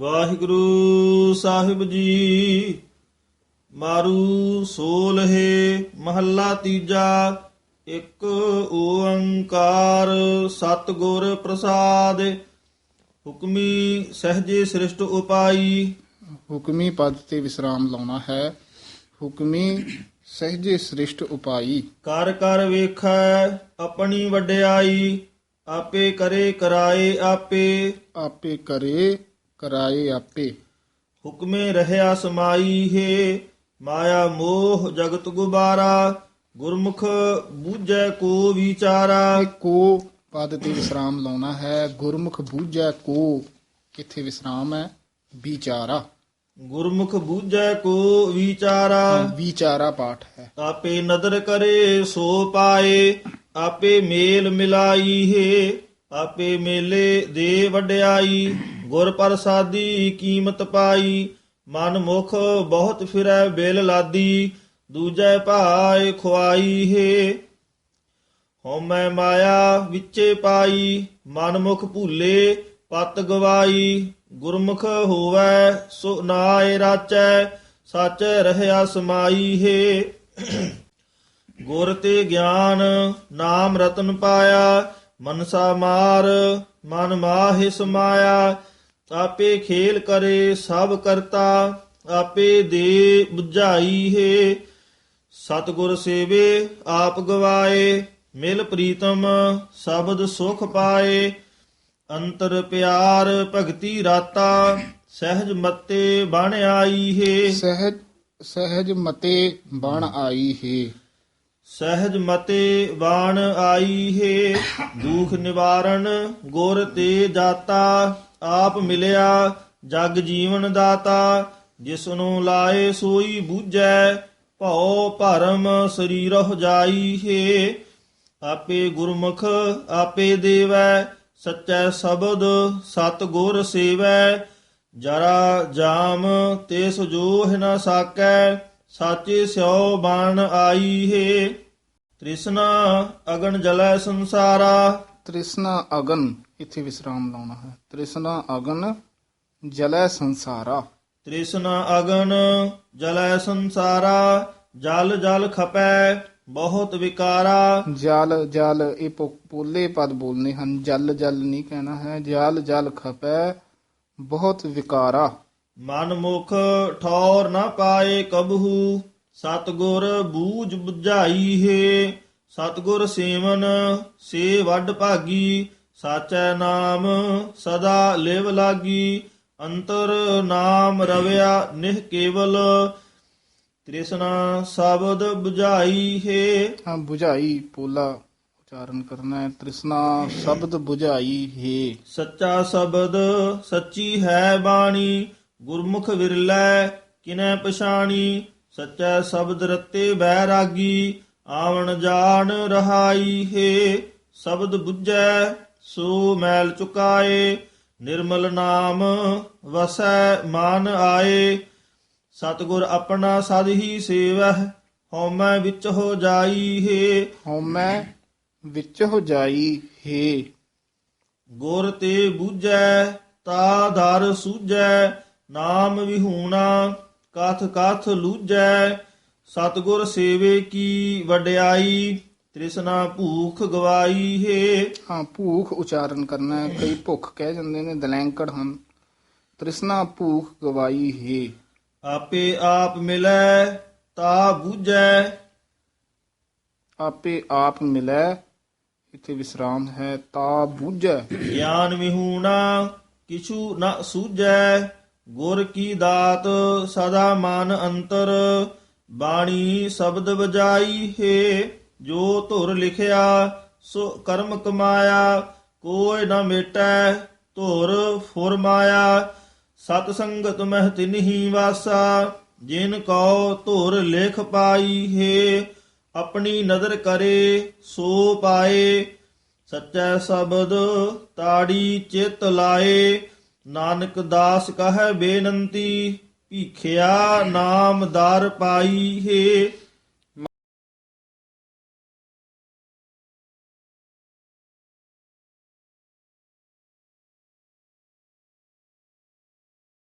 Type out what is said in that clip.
ਵਾਹਿਗੁਰੂ ਸਾਹਿਬ ਜੀ ਮਾਰੂ ਸੋਲਹੇ ਮਹੱਲਾ ਤੀਜਾ ਇੱਕ ਓੰਕਾਰ ਸਤਿਗੁਰ ਪ੍ਰਸਾਦ ਹੁਕਮੀ ਸਹਜੇ ਸ੍ਰਿਸ਼ਟ ਉਪਾਈ। ਹੁਕਮੀ ਪਦ ਤੇ ਵਿਸਰਾਮ ਲਾਉਣਾ ਹੈ ਹੁਕਮੀ ਸਹਜੇ ਸ੍ਰਿਸ਼ਟ ਉਪਾਈ। ਕਰ ਕਰ ਵੇਖੈ ਆਪਣੀ ਵਡਿਆਈ ਆਪੇ ਕਰੇ ਕਰਾਏ ਆਪੇ। ਆਪੇ ਕਰੇ ਕਰਾਏ ਆਪੇ। ਹੁਕਮੇ ਰਹਿਆ ਸਮਾਈ ਹੈ ਮਾਇਆ ਮੋਹ ਜਗਤ ਗੁਬਾਰਾ ਗੁਰਮੁਖ ਬੂਝੈ ਕੋ ਵਿਚਾਰਾ। ਕੋ ਪਦ ਤੇ ਵਿਸਰਾਮ ਲਾਉਣਾ ਹੈ ਗੁਰਮੁਖ ਬੂਝੈ ਕੋ ਕਿੱਥੇ ਵਿਸਰਾਮ ਹੈ? ਵਿਚਾਰਾ। ਗੁਰਮੁਖ ਬੂਝੈ ਕੋ ਵਿਚਾਰਾ। ਵਿਚਾਰਾ ਪਾਠ ਹੈ। ਆਪੇ ਨਦਰ ਕਰੇ ਸੋ ਪਾਏ ਆਪੇ ਮੇਲ ਮਿਲਾਈ ਹੈ ਆਪੇ ਮੇਲੇ ਦੇ ਵਡਿਆਈ। ਗੁਰ ਪ੍ਰਸਾਦੀ ਕੀਮਤ ਪਾਈ, ਮਨ ਮੁਖ ਬਹੁਤ ਫਿਰੈ ਬੇਲ ਲਾਦੀ, ਦੂਜੈ ਭਾਏ ਖੁਆਈ ਹੈ। ਹਉਮੈ ਮਾਇਆ ਵਿੱਚੇ ਪਾਈ, ਮਨ ਮੁਖ ਭੂਲੇ ਪਤ ਗਵਾਈ, ਗੁਰਮੁਖ ਹੋਵੈ ਸੋ ਨਾਏ ਰਾਚੈ, ਸਚ ਰਹਿਆ ਸਮਾਈ ਹੈ। ਗੁਰ ਤੇ ਗਿਆਨ ਨਾਮ ਰਤਨ ਪਾਇਆ, ਮਨਸਾ ਮਾਰ ਮਨ ਮਾਹਿ ਸਮਾਇਆ ਆਪੇ ਖੇਲ ਕਰੇ ਸਭ ਕਰਤਾ ਆਪੇ ਦੇ 부ਝਾਈ ਹੈ। ਸਤਿਗੁਰ ਸੇਵੇ ਆਪ ਗਵਾਏ ਮਿਲ ਪ੍ਰੀਤਮ ਸ਼ਬਦ ਸੁਖ ਪਾਏ। ਅੰਤਰ ਪਿਆਰ ਭਗਤੀ ਰਾਤਾ ਸਹਿਜ ਮਤੇ ਬਣ ਆਈ ਹੈ। ਸਹਿਜ ਸਹਿਜ ਮਤੇ ਬਣ ਆਈ ਹੈ। ਸਹਿਜ ਮਤੇ ਬਾਣ ਆਈ ਹੈ। ਦੁਖ ਨਿਵਾਰਨ ਗੁਰ ਤੇ ਜਾਤਾ। ਆਪ ਮਿਲਿਆ ਜਗ ਜੀਵਨ ਦਾਤਾ, ਜਿਸ ਨੂੰ ਲਾਏ ਸੋਈ ਬੂਝੈ, ਭਉ ਭਰਮ ਸਰੀਰਹੁ ਜਾਈ ਹੈ। ਆਪੇ ਗੁਰਮੁਖ ਆਪੇ ਦੇਵੈ, ਸਚੈ ਸ਼ਬਦ ਸਤ ਗੁਰ ਸੇਵੈ। ਜਰਾ ਜਾਮ ਤਿਸ ਜੋਹ ਨ ਸਾਕੈ, ਸਾਚੇ ਸਿਉ ਬਣ ਆਈ ਹੈ। ਤ੍ਰਿਸ਼ਨਾ ਅਗਨ ਜਲੈ ਸੰਸਾਰਾ। ਤ੍ਰਿਸ਼ਨਾ ਅਗਨ ਇੱਥੇ ਵਿਸਰਾਮ ਲਾਉਣਾ ਹੈ। ਤ੍ਰਿਸ਼ਨਾ ਅਗਨ ਜਲੈ ਸੰਸਾਰਾ। ਤ੍ਰਿਸ਼ਨਾ ਅਗਨ ਜਲੈ ਸੰਸਾਰਾ ਜਲ ਜਲ ਖਪੈ ਬਹੁਤ ਵਿਕਾਰਾ। ਜਲ ਜਲ ਇਹ ਪੋ- ਪੋਲੇ ਪਦ ਬੋਲਨੇ ਹਨ। ਜਲ ਜਲ ਨਹੀਂ ਕਹਿਣਾ ਹੈ। ਜਲ ਜਲ ਖਪੈ ਬਹੁਤ ਵਿਕਾਰਾ। ਮਨ ਮੁਖ ਠੌਰ ਨ ਪਾਏ ਕਬਹੂ ਸਤਗੁਰ ਬੂਝ 부ਝਾਈ ਹੈ। ਸਤਗੁਰ ਸੇਵਨ ਸੇ ਵੱਡ ਭਾਗੀ ਸਾਚੈ ਨਾਮ ਸਦਾ ਲਿਵ ਲਾਗੀ ਅੰਤਰ ਨਾਮ ਰਵਿਆ ਨਿਹ ਕੇਵਲ। ਤ੍ਰਿਸ਼ਨਾ ਸ਼ਬਦ 부ਝਾਈ ਹੈ। ਹਾਂ 부ਝਾਈ ਪੋਲਾ ਉਚਾਰਨ ਕਰਨਾ ਹੈ। ਤ੍ਰਿਸ਼ਨਾ ਸ਼ਬਦ 부ਝਾਈ ਹੈ। ਸੱਚਾ ਸ਼ਬਦ ਸੱਚੀ ਹੈ ਬਾਣੀ ਗੁਰਮੁਖ ਵਿਰਲੈ ਕਿਨੈ ਪਛਾਣੀ। ਸੱਚਾ ਸ਼ਬਦ ਰਤੇ ਬੈਰਾਗੀ ਆਵਣ ਜਾਣ ਰਹਾਈ ਹੈ। ਸ਼ਬਦ 부ਝੈ ਸੋ ਮੈਲ ਚੁਕਾਏ ਨਿਰਮਲ ਨਾਮ ਵਸੈ ਮਨ ਆਏ। ਸਤਿਗੁਰ ਆਪਣਾ ਸਦ ਹੀ ਸੇਵਹਿ ਹਉਮੈ ਵਿੱਚ ਹੋ ਜਾਈ ਹੈ। ਹਉਮੈ ਵਿੱਚ ਹੋ ਜਾਈ ਹੈ। ਗੁਰ ਤੇ ਬੂਝੈ ਤਾ ਦਰ ਸੂਝੈ ਨਾਮ ਵਿਹੂਣਾ ਕਥ ਕਥ ਲੂਝੈ। ਸਤਗੁਰ ਸੇਵੇ ਕੀ ਵਡਿਆਈ। ਤ੍ਰਿਸ਼ਨਾ ਭੂਖ ਗਵਾਈ ਹੈ। ਹਾਂ ਭੂਖ ਉਚਾਰਨ ਕਰਨਾ ਹੈ। ਕਈ ਭੁੱਖ ਕਹਿ ਜਾਂਦੇ ਨੇ ਦਲੈਂਕੜ ਹਨ। ਤ੍ਰਿਸ਼ਨਾ ਭੂਖ ਗਵਾਈ ਹੈ। ਆਪੇ ਆਪ ਮਿਲੈ ਤਾ ਬੂਝੈ। ਆਪੇ ਆਪ ਮਿਲੈ ਇੱਥੇ ਵਿਸਰਾਮ ਹੈ ਤਾ ਬੂਝੈ। ਗਿਆਨ ਵਿਹੂਣਾ ਕਿਛੂ ਨ ਸੂਝੈ। ਗੁਰ ਕੀ ਦਾਤ ਸਦਾ ਮਨ ਅੰਤਰ। ਬਾਣੀ ਸ਼ਬਦ ਵਜਾਈ ਹੈ। ਜੋ ਧੁਰ ਲਿਖਿਆ, ਸੋ ਕਰਮ ਕਮਾਇਆ ਕੋਇ ਨ ਮਿਟੈ, ਧੁਰ ਫੁਰਮਾਇਆ ਸਤ ਸੰਗਤ ਮਹਿ ਤਿਨਹੀ ਵਾਸਾ, ਜਿਨ ਕਉ ਧੁਰ ਲਿਖ ਪਾਈ ਹੈ, ਆਪਣੀ ਨਦਰ ਕਰੇ, ਸੋ ਪਾਏ। ਸੱਚਾ ਸ਼ਬਦ ਤਾੜੀ ਚਿਤ ਲਾਏ, ਨਾਨਕ ਦਾਸ ਕਹੈ ਬੇਨੰਤੀ, ਭੀਖਿਆ ਨਾਮ ਦਰ ਪਾਈ ਹੈ।